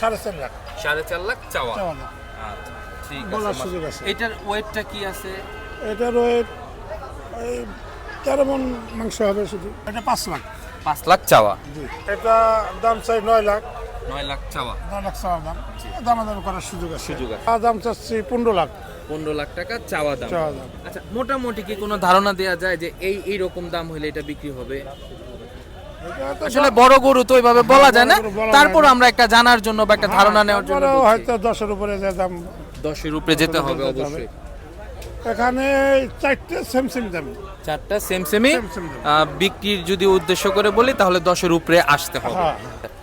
সাড়ে চার লাখ। সাড়ে চার লাখ চাওয়া। আচ্ছা ঠিক বলার সুযোগ আছে। এটার ওয়েটটা কি আছে? এটার ওয়েট এই তেরো মন মাংস হবে শুধু। এটা পাঁচ লাখ। পাঁচ লাখ চাওয়া? এটা দাম চাই নয় লাখ। নয় লাখ চাওয়া। নয় লাখ চাওয়া দাম। দামাদামি করার সুযোগ আছে। সুযোগ আছে। দাম চাচ্ছি পনেরো লাখ। পনেরো লাখ টাকা চাওয়া দাম। আচ্ছা মোটামুটি কি কোনো ধারণা দেওয়া যায় যে এই এই রকম দাম হলে এটা বিক্রি হবে? আসলে বড় গরু তো ওইভাবে বলা যায় না। তারপর আমরা একটা জানার জন্য বা একটা ধারণা নেওয়ার জন্য হয়তো দশের উপরে দাম দশের উপরে যেতে হবে অবশ্যই। এখানে চারটে সেম সেম দাম। চারটা সেম সেমই Same same দাম। বিক্রির যদি উদ্দেশ্য করে বলি তাহলে দশের উপরে আসতে হবে। হ্যাঁ।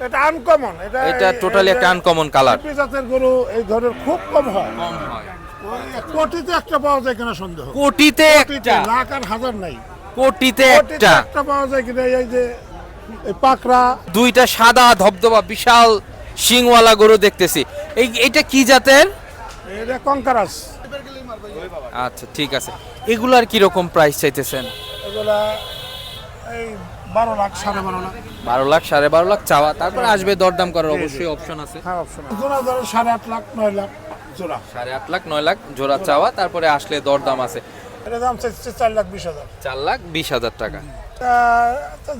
এটা আনকমন এটা এটা টোটালি একটা আনকমন কালার জাতের গরু এই ধরনের খুব কম হয়। কম হয়। ওই কোটিতে একটা পাওয়া যায় কিনা সন্দেহ। কোটিতে একটা। লাখ আর হাজার নাই। কোটিতে একটা। একটা পাওয়া যায় কিনা এই যে পাকড়া দুইটা সাদা ধবধবা বিশাল শিংওয়ালা গরু দেখতেছি। এই এটা কি জাতের? এটা কঙ্কারাস আচ্ছা ঠিক আছে। এগুলার কি রকম প্রাইস চাইতেছেন? এগুলা এই বারো লাখ সাড়ে বারো লাখ। বারো লাখ সাড়ে বারো লাখ চাওয়া। তারপর আসবে দরদাম করার অবশ্যই অপশন আছে। হ্যাঁ অপশন জোড়া ধরো সাড়ে আট লাখ নয় লাখ জোড়া। সাড়ে আট লাখ নয় লাখ জোড়া চাওয়া। তারপরে আসলে দরদাম আছে। এটা দাম চাইছে চার লাখ বিশ হাজার। চার লাখ বিশ হাজার টাকা।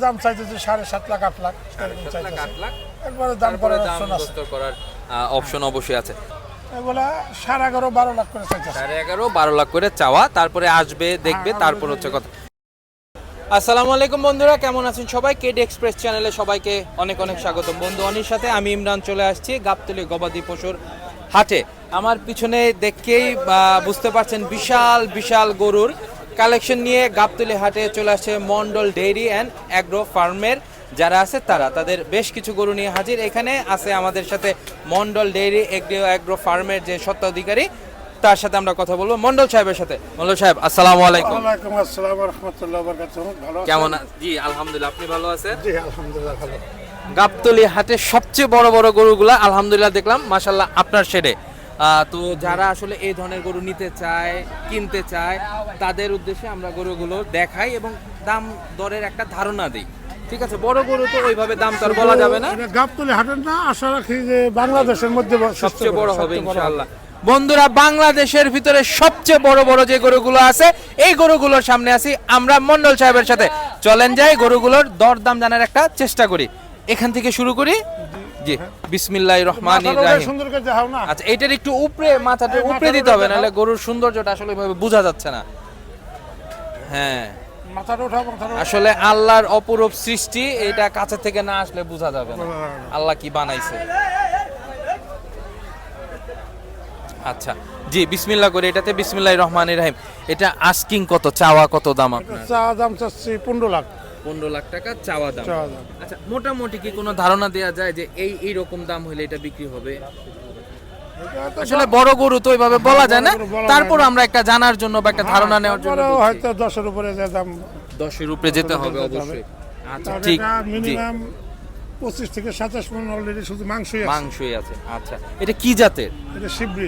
দাম চাইতেছে সাড়ে সাত লাখ আট লাখ একবারে দাম করার অপশন আছে। করার অপশন অবশ্যই আছে। এগুলা সাড়ে এগারো বারো লাখ করে চাইতেছে। সাড়ে এগারো বারো লাখ করে চাওয়া তারপরে আসবে দেখবে তারপর হচ্ছে কথা। আসসালামু আলাইকুম বন্ধুরা কেমন আছেন সবাই? কেড এক্সপ্রেস চ্যানেলে সবাইকে অনেক অনেক স্বাগতম। বন্ধু অনির সাথে আমি ইমরান চলে আসছি গাবতলি গবাদি পশুর হাটে। আমার পিছনে দেখেই বুঝতে পারছেন বিশাল বিশাল গরুর কালেকশন নিয়ে গাবতলি হাটে চলে আসছে মন্ডল ডেইরি অ্যান্ড অ্যাগ্রো ফার্মের। যারা আছে তারা তাদের বেশ কিছু গরু নিয়ে হাজির। এখানে আছে আমাদের সাথে মন্ডল ডেইরি এগ্রো অ্যাগ্রো ফার্মের যে স্বত্বাধিকারী তার সাথে আমরা কথা বলব। মন্ডল সাহেবের সাথে। মন্ডল সাহেব আসসালামু আলাইকুম। ওয়ালাইকুম আসসালাম রহমতুল্লাহ বরকাত ভালো আছেন? কেমন জি আলহামদুলিল্লাহ। আপনি ভালো আছেন? জি আলহামদুলিল্লাহ ভালো। গাবতলি হাটের সবচেয়ে বড় বড় গরুগুলা আলহামদুলিল্লাহ দেখলাম মাশাল্লাহ আপনার শেডে। তো যারা আসলে এই ধরনের গরু নিতে চায় কিনতে চায় তাদের উদ্দেশ্যে আমরা গরুগুলো দেখাই এবং দাম দরের একটা ধারণা দিই। ঠিক আছে? বড় গরু তো ওইভাবে দাম তো আর বলা যাবে না। এটা গাবতলি হাটের না আশা রাখি যে বাংলাদেশের মধ্যে সবচেয়ে বড় হবে। ইনশাআল্লাহ। বন্ধুরা বাংলাদেশের ভিতরে সবচেয়ে বড় বড় যে গরুগুলো আছে এই গরুগুলোর সামনে আছি আমরা মন্ডল সাহেবের সাথে। চলেন যাই গরুগুলোর দরদাম জানার একটা চেষ্টা করি। এখান থেকে শুরু করি। জি বিসমিল্লাহ রহমান আচ্ছা এটার একটু উপরে মাথাটা উপরে দিতে হবে নাহলে গরুর সৌন্দর্যটা আসলে বোঝা যাচ্ছে না। হ্যাঁ। আসলে আল্লাহর অপরূপ সৃষ্টি এটা কাছে থেকে না আসলে বোঝা যাবে না। আল্লাহ কি বানাইছে? আচ্ছা জি বিসমিল্লাহ করে এটাতে বিসমিল্লাহ রহমান রাহিম। এটা আস্কিং কত চাওয়া কত দাম আপনার? চা দাম চাচ্ছি পনেরো লাখ। পনেরো লাখ টাকা চাওয়া দাম। আচ্ছা মোটামুটি কি কোনো ধারণা দেওয়া যায় যে এই এই রকম দাম হলে এটা বিক্রি হবে? আসলে বড় গরু তো বলা যায় না। তারপর আমরা একটা জানার জন্য বা একটা ধারণা নেওয়ার জন্য হয়তো দশের উপরে দাম দশের উপরে যেতে হবে অবশ্যই। আচ্ছা ঠিক মিনিমাম পঁচিশ থেকে সাতাশ মন অলরেডি শুধু মাংসই আছে। মাংসই আছে আচ্ছা। এটা কি জাতের? এটা শিববি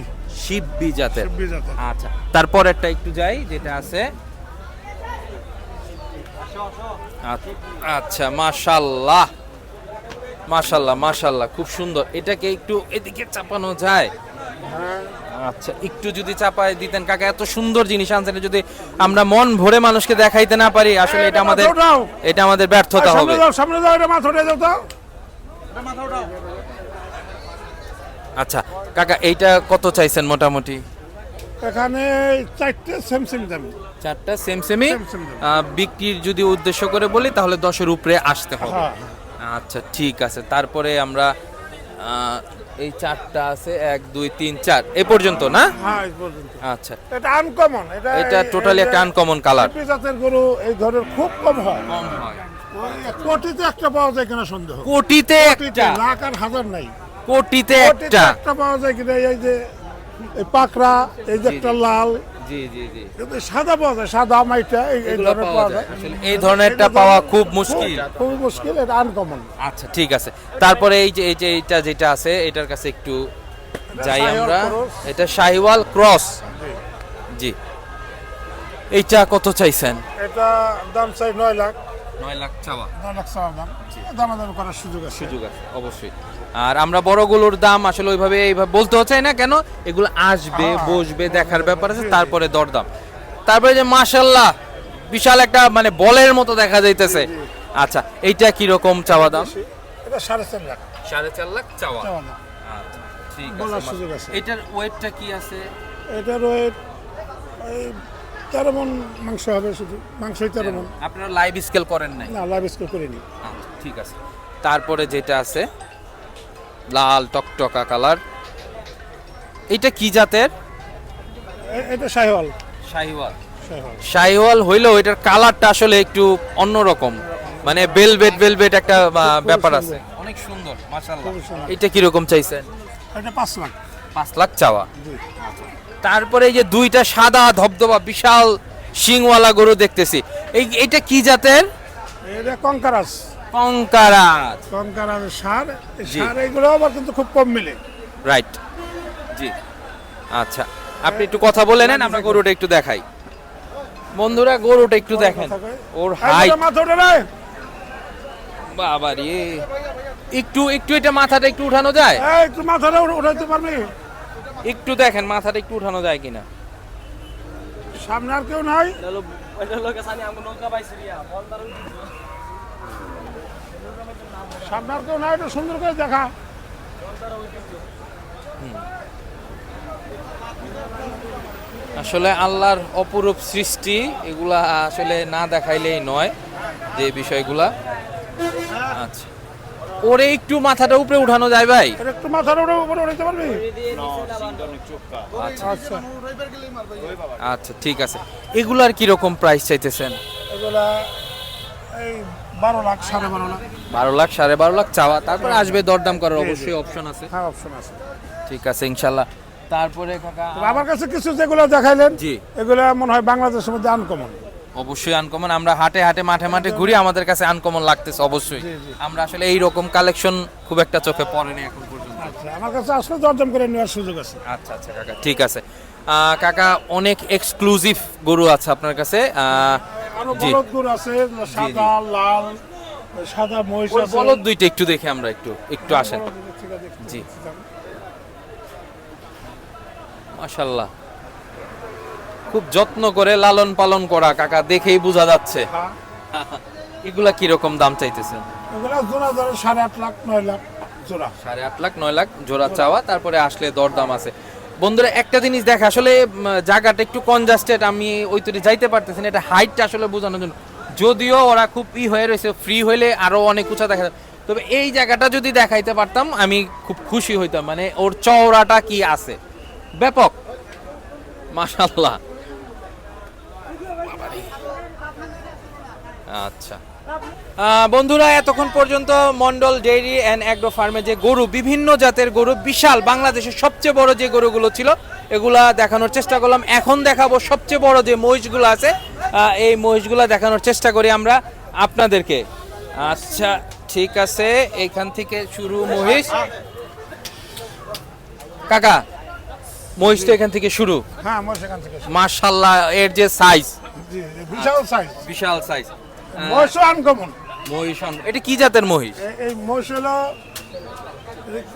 জাতের। শিবরি জাতের। আচ্ছা তারপর একটা একটু যাই যেটা আছে আচ্ছা, আচ্ছা মাশাল্লাহ। মাশাল্লাহ মাশাল্লাহ খুব সুন্দর। এটাকে একটু এদিকে চাপানো যায়। আচ্ছা একটু যদি চাপায় দিতেন কাকা এত সুন্দর জিনিস আনছেন যদি আমরা মন ভরে মানুষকে দেখাইতে না পারি আসলে এটা আমাদের এটা আমাদের ব্যর্থতা হবে সামনে যাও সামনে যাও এটা মাথা উঠে যাও তো। আচ্ছা কাকা এইটা কত চাইছেন মোটামুটি? এখানে চারটে সেম সেম দাম। চারটা সেম সেমই। বিক্রির যদি উদ্দেশ্য করে বলি তাহলে দশের উপরে আসতে হবে। হ্যাঁ। আচ্ছা ঠিক আছে। তারপরে আমরা এই চারটা আছে এক দুই তিন চার। এ পর্যন্ত না? হ্যাঁ আচ্ছা। এটা আনকমন এটা এটা টোটালি একটা আনকমন কালার জাতের গরু এই ধরনের খুব কম হয়। কম হয়। কোটিতে একটা পাওয়া যায় কিনা সন্দেহ। কোটিতে একটা? লাখ আর হাজার নাই। কোটিতে একটা? একটা পাওয়া যায় কিনা এই যে এই পাকড়া এই যে একটা লাল। জি জি জি। সাদা পাওয়া যায় সাদা মাইটা এই ধরনের পাওয়া যায়। এই ধরনেরটা পাওয়া খুব মুশকিল। খুবই মুশকিল এটা আনকমন আচ্ছা ঠিক আছে। তারপরে এই যে এই যে এইটা যেটা আছে এটার কাছে একটু যাই আমরা। এটা শাহিওয়াল ক্রস। জি। এইটা কত চাইছেন? এটা দাম চাই নয় লাখ। নয় লাখ চাওয়া। নয় লাখ চাওয়া দাম। দামাদামি করার সুযোগ আছে। সুযোগ আছে অবশ্যই। আর আমরা বড়গুলোর দাম আসলে ওইভাবে এইভাবে বলতেও চাই না কেন এগুলো আসবে হ্যাঁ। বসবে দেখার ব্যাপার আছে তারপরে দরদাম। তারপরে যে মাশাল্লাহ বিশাল একটা মানে বলের মতো দেখা যাইতেছে। আচ্ছা এইটা কীরকম চাওয়া দাম? এটা সাড়ে চার লাখ। সাড়ে চার লাখ চাওয়া। আচ্ছা ঠিক আছে সুযোগ আছে। এটার ওয়েটটা কি আছে? এটার ওয়েট তেরো মন মাংস হবে শুধু মাংসই তেরো মন। আপনারা লাইভ স্কেল করেন নাই? না লাভ স্কুল করিনি। ঠিক আছে। তারপরে যেটা আছে লাল টকটকা কালার। এটা কি জাতের? এটা শাহিওয়াল। শাহিওয়াল। শাহিওয়াল। হইলেও এটার কালারটা আসলে একটু অন্যরকম। মানে বেলভেট বেলভেট একটা ব্যাপার আছে। অনেক সুন্দর মাশাআল্লাহ। এটা কীরকম চাইছেন? এটা পাঁচ লাখ। পাঁচ লাখ চাওয়া। তারপরে এই যে দুইটা সাদা ধবধবা বিশাল শিংওয়ালা গরু দেখতেছি। এই এটা কি জাতের? এটা কঙ্কারাস কঙ্কারাজ সার। সার এইগুলো আবার কিন্তু খুব কম মিলে। রাইট। জি। আচ্ছা আপনি একটু কথা বলে নেন আমরা গরুটা একটু দেখাই। বন্ধুরা গরুটা একটু দেখেন। ওর হাইট বাবা রে একটু একটু এটা মাথাটা একটু উঠানো যায়? একটু মাথাটা উঠে- উঠাইতে পারবি? একটু দেখেন মাথাটা একটু উঠানো যায় কিনা। সামনে আর কেউ নাই? সামনে আর কেউ নাই একটু সুন্দর করে দেখা। আসলে আল্লাহর অপরূপ সৃষ্টি এগুলা আসলে না দেখাইলেই নয় যে বিষয়গুলা। আচ্ছা। ওরে একটু মাথাটা উপরে উঠানো যায় ভাই। একটু মাথাটা উপরে উঠাইতে পারবি? আচ্ছা আচ্ছা। আচ্ছা ঠিক আছে। এগুলার কীরকম প্রাইস চাইতেছেন? এগুলা এই বারো লাখ সাড়ে বারো লাখ। বারো লাখ সাড়ে বারো লাখ চাওয়া। তারপরে আসবে দরদাম করার অবশ্যই অপশন আছে। হ্যাঁ অপশন আছে। ঠিক আছে ইনশাল্লাহ। তারপরে কাকা আমার কাছে কিছু যেগুলো দেখাইলেন জি। এগুলো মনে হয় বাংলাদেশের মধ্যে আনকমন অবশ্যই আনকমন আমরা হাটে হাটে মাঠে মাঠে ঘুরি আমাদের কাছে আনকমন লাগতেছে অবশ্যই। আমরা আসলে এই রকম কালেকশন খুব একটা চোখে পড়েনি এখন পর্যন্ত। আচ্ছা আমার কাছে আসলে দরদাম করে নেওয়ার সুযোগ আছে। আচ্ছা আচ্ছা কাকা ঠিক আছে। কাকা অনেক এক্সক্লুসিভ গরু আছে আপনার কাছে। আরও বলদ গরু আছে সাদা লাল সাদা মহিষ আছে। বলদ দুইটা একটু দেখে আমরা একটু একটু আসেন। জি। পাচ্ছি। খুব যত্ন করে লালন পালন করা কাকা দেখেই বোঝা যাচ্ছে। হ্যাঁ। এগুলা কীরকম দাম চাইতেছেন? এগুলো জোড়া ধরে সাড়ে আট লাখ নয় লাখ জোড়া। সাড়ে আট লাখ নয় লাখ জোড়া চাওয়া তারপরে আসলে দরদাম আছে। বন্ধুরা একটা জিনিস দেখে আসলে জায়গাটা একটু কনজাস্টেড আমি ওই তৈরি যাইতে পারতেছি না এটা হাইটটা আসলে বোঝানোর জন্য। যদিও ওরা খুব ই হয়ে রয়েছে ফ্রি হইলে আরও অনেক উঁচা দেখা যায়। তবে এই জায়গাটা যদি দেখাইতে পারতাম আমি খুব খুশি হইতাম মানে ওর চওড়াটা কি আছে? ব্যাপক। মাশাল্লাহ আচ্ছা। বন্ধুরা এতক্ষণ পর্যন্ত মন্ডল ডেইরি অ্যান্ড অ্যাগ্রো ফার্মে যে গরু বিভিন্ন জাতের গরু বিশাল বাংলাদেশের সবচেয়ে বড় যে গরুগুলো ছিল এগুলা দেখানোর চেষ্টা করলাম। এখন দেখাবো সবচেয়ে বড় যে মহিষগুলো আছে এই মহিষগুলো দেখানোর চেষ্টা করি আমরা আপনাদেরকে। আচ্ছা ঠিক আছে এখান থেকে শুরু মহিষ। কাকা মহিষ তো এখান থেকে শুরু। হ্যাঁ মার্শাল্লাহ এর যে সাইজ বিশাল সাইজ বিশাল সাইজ আনকমন। মহিষ এটা কি জাতের মহিষ? এই মহিষ হলো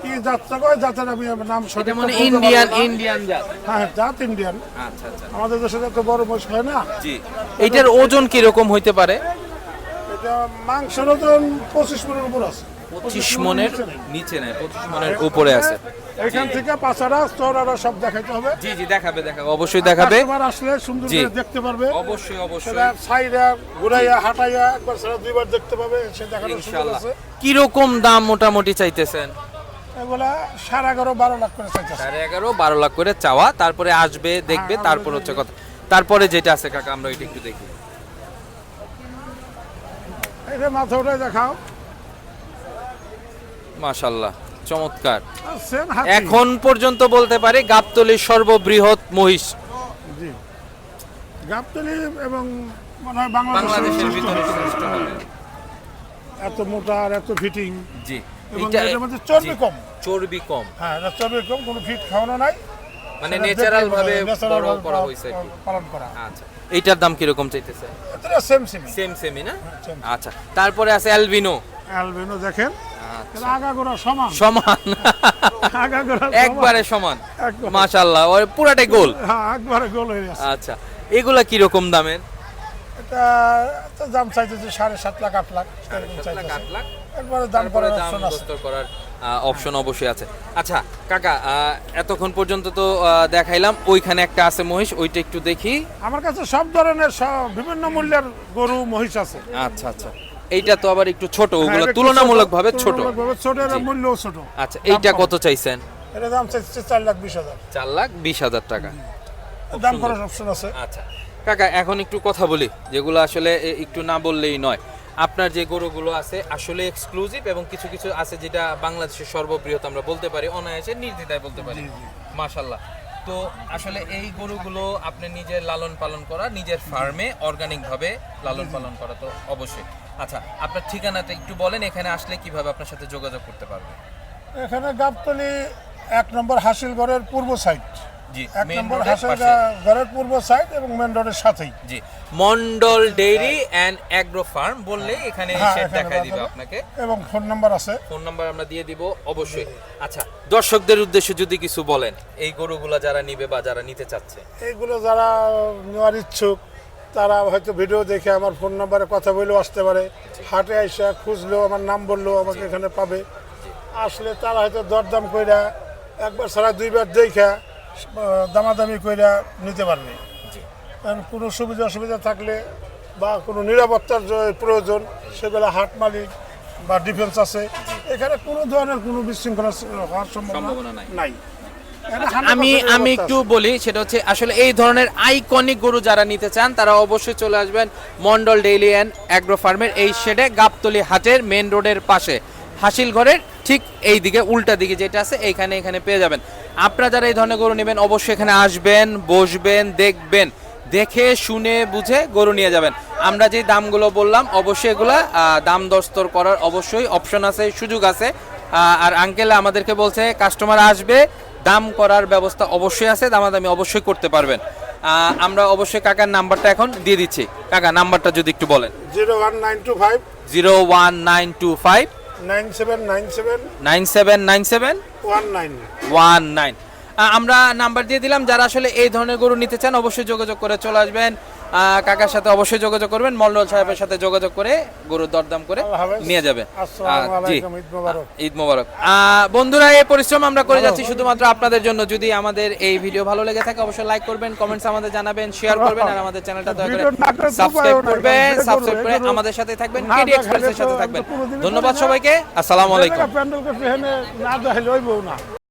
কি যাত্রা করে জাতের আমি নাম সঠিক মানে ইন্ডিয়ান ইন্ডিয়ান জাত। হ্যাঁ জাত ইন্ডিয়ান আচ্ছা আচ্ছা। আমাদের দেশে তো বড় মহিষ হয় না। জি। এটার ওজন কি রকম হইতে পারে? এটা মাংসের ওজন পঁচিশ মনের উপর আছে। পঁচিশ মনের নিচে নেই। পঁচিশ মনের উপরে আছে। এখান থেকে পাঁচারা চৌরারা সব দেখাইতে হবে। জি জি দেখাবে দেখাবে অবশ্যই দেখাবে। আসলে সুন্দর জি। করে দেখতে পারবে। অবশ্যই অবশ্যই। সেটা সাইডা ঘুরাইয়া হাঁটাইয়া একবার সেটা দুইবার দেখতে পাবে সে দেখানোর সুযোগ ইনশাআল্লাহ আছে। কি রকম দাম মোটামুটি চাইতেছেন? এগুলা সাড়ে এগারো বারো লাখ করে চাইতেছে। সাড়ে এগারো বারো লাখ করে চাওয়া তারপরে আসবে দেখবে হ্যাঁ, তারপর হচ্ছে কথা। তারপরে যেটা আছে কাকা আমরা একটু দেখি। এটা মাথা উঠে দেখাও। মাশাল্লাহ চমৎকার। এখন পর্যন্ত বলতে পারে গাবতলির সর্ববৃহৎ মহিষ। গাবতলি এবং মনে হয় বাংলাদেশের ভিতরে। এত মোটা আর এত ফিটিং জি এটার মধ্যে চর্বি কম। চর্বি কম। হ্যাঁ চর্বি কম কোনো ফিট খাওয়ানো নাই। মানে ন্যাচারাল ভাবে বড় করা হয়েছে কি। পালন করা। আচ্ছা এইটার দাম কীরকম চাইতেছে? এটা সেম সেম সেম সেমই না? আচ্ছা তারপরে আছে অ্যালবিনো। অ্যালবেনো দেখেন। সমান। সমান। আগাগোড়া একবারে সমান। মাশাল্লাহ ওর পুরাটাই গোল। হ্যাঁ একবারে গোল হয়ে গেছে। আচ্ছা এগুলা কীরকম দামের? এটা তো দাম চাইতেছে সাড়ে সাত লাখ আট লাখ। লাখ একবারে দাম করার অপশন আছে। করার অপশন অবশ্যই আছে। আচ্ছা কাকা আহ, এতক্ষণ পর্যন্ত তো দেখাইলাম ওইখানে একটা আছে মহিষ ওইটা একটু দেখি। আমার কাছে সব ধরনের সব বিভিন্ন মূল্যের গরু মহিষ আছে। আচ্ছা আচ্ছা। এইটা তো আবার একটু ছোট ওগুলো হ্যাঁ, এটা তুলনামূলকভাবে ছোট ছোট। এর জি। ছোট। আচ্ছা এইটা কত চাইছেন? এটা দাম চাইছে চার লাখ বিশ হাজার। চার লাখ বিশ হাজার টাকা। দাম করার অপশন আছে। আচ্ছা কাকা এখন একটু কথা বলি যেগুলো আসলে একটু না বললেই নয়। আপনার যে গরুগুলো আছে আসলে এক্সক্লুসিভ এবং কিছু কিছু আছে যেটা বাংলাদেশের সর্ববৃহৎ আমরা বলতে পারি অনায়াসে নির্দ্বিধায় বলতে পারি। মাশাল্লাহ তো আসলে এই গরুগুলো আপনি নিজের লালন পালন করা নিজের ফার্মে অর্গানিক ভাবে লালন পালন করা তো অবশ্যই। আচ্ছা আপনার ঠিকানাটা একটু বলেন এখানে আসলে কীভাবে আপনার সাথে যোগাযোগ করতে পারবে? এখানে গাবতলি এক নম্বর হাসিলগড়ের পূর্ব সাইড জি এক মেইন নম্বর হাসিলগড়ের পূর্ব সাইড এবং মেন রোডের সাথেই। জি মন্ডল ডেইরি অ্যাগ্রো ফার্ম বললে এখানে হ্যাঁ, দেখাই দিবে আপনাকে। এবং ফোন নাম্বার আছে। ফোন নাম্বার আমরা দিয়ে দিব অবশ্যই। আচ্ছা দর্শকদের উদ্দেশ্যে যদি কিছু বলেন এই গরুগুলা যারা নিবে বা যারা নিতে চাচ্ছে। এইগুলো যারা নেওয়ার ইচ্ছুক তারা হয়তো ভিডিও দেখে আমার ফোন নাম্বারে কথা বলেও আসতে পারে। হাটে আইসা খুঁজলেও আমার নাম বললেও আমাকে এখানে পাবে। আসলে তারা হয়তো দরদাম কইরা একবার ছাড়া দুইবার দেখা দামাদামি কইরা নিতে পারবে। কারণ কোনো সুবিধা অসুবিধা থাকলে বা কোনো নিরাপত্তার প্রয়োজন সেগুলো হাট মালিক বা ডিফেন্স আছে। এখানে কোনো ধরনের কোনো বিশৃঙ্খলা হওয়ার সম্ভাবনা সম্ভাবনা নাই। নাই এটা 100% আমি আমি একটু বলি সেটা হচ্ছে আসলে এই ধরনের আইকনিক গরু যারা নিতে চান তারা অবশ্যই চলে আসবেন মন্ডল ডেইলি অ্যান্ড অ্যাগ্রো ফার্মের এই শেডে গাবতলি হাটের মেন রোডের পাশে। হাসিল ঘরের ঠিক এই দিকে উল্টা দিকে যেটা আছে এইখানে এখানে পেয়ে যাবেন। আপনারা যারা এই ধরনের গরু নেবেন অবশ্যই এখানে আসবেন বসবেন দেখবেন। দেখে শুনে বুঝে গরু নিয়ে যাবেন। আমরা যে দামগুলো বললাম অবশ্যই এগুলা দাম দস্তর করার অবশ্যই অপশন আছে সুযোগ আছে। আর আঙ্কেল আমাদেরকে বলছে কাস্টমার আসবে দাম করার ব্যবস্থা অবশ্যই আছে দামাদামি অবশ্যই করতে পারবেন। আমরা অবশ্যই কাকার নাম্বারটা এখন দিয়ে দিচ্ছি। কাকা নাম্বারটা যদি একটু বলেন। Zero one nine two five. Zero one nine two five. Nine seven nine seven. Nine seven nine seven. One nine. One nine. আমরা নাম্বার দিয়ে দিলাম যারা আসলে এই ধরনের গরু নিতে চান অবশ্যই যোগাযোগ করে চলে আসবেন। কাকার সাথে অবশ্যই যোগাযোগ করবেন মল্ল সাহেবের সাথে যোগাযোগ করে গরুর দরদাম করে নিয়ে জি ঈদ মোবারক। বন্ধুরা এই পরিশ্রম আমরা করে যাচ্ছি শুধুমাত্র আপনাদের জন্য যদি আমাদের এই ভিডিও ভালো লেগে থাকে অবশ্যই লাইক করবেন কমেন্টস আমাদের জানাবেন শেয়ার করবেন আর আমাদের চ্যানেলটা দয়া করে সাবস্ক্রাইব করবেন সাবস্ক্রাইব করে আমাদের সাথে থাকবেন কেডি এক্সপ্রেসের সাথে থাকবেন ধন্যবাদ সবাইকে আসসালামু আলাইকুম না